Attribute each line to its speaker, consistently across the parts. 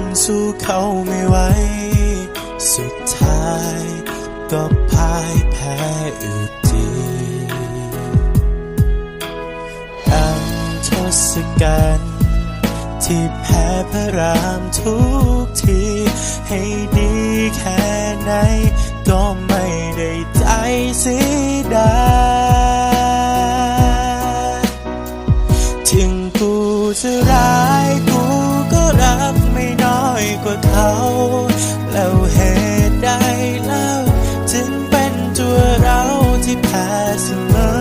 Speaker 1: งสู้เขาไม่ไหว สุดท้ายก็พ่ายแพ้อยู่ดีดังทศกัณฐ์ที่แพ้พระรามทุกที แล้วเหตุใดเล่าจึงเป็นตัวเราที่แพ้เสมอ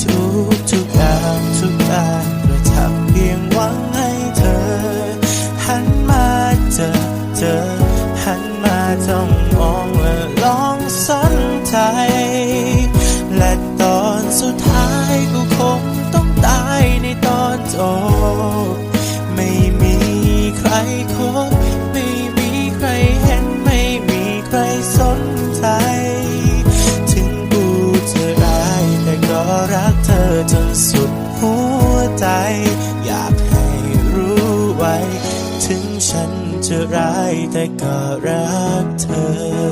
Speaker 1: ทุกทุกอย่างทุกการกระทำเพียงหวังให้เธอ หันมาเจอเจอหันมาจ้องมองและลองสนใจและตอนสุดท้าย ใจอยากให้รู้ไว้ ถึงฉันจะร้ายแต่ก็รักเธอ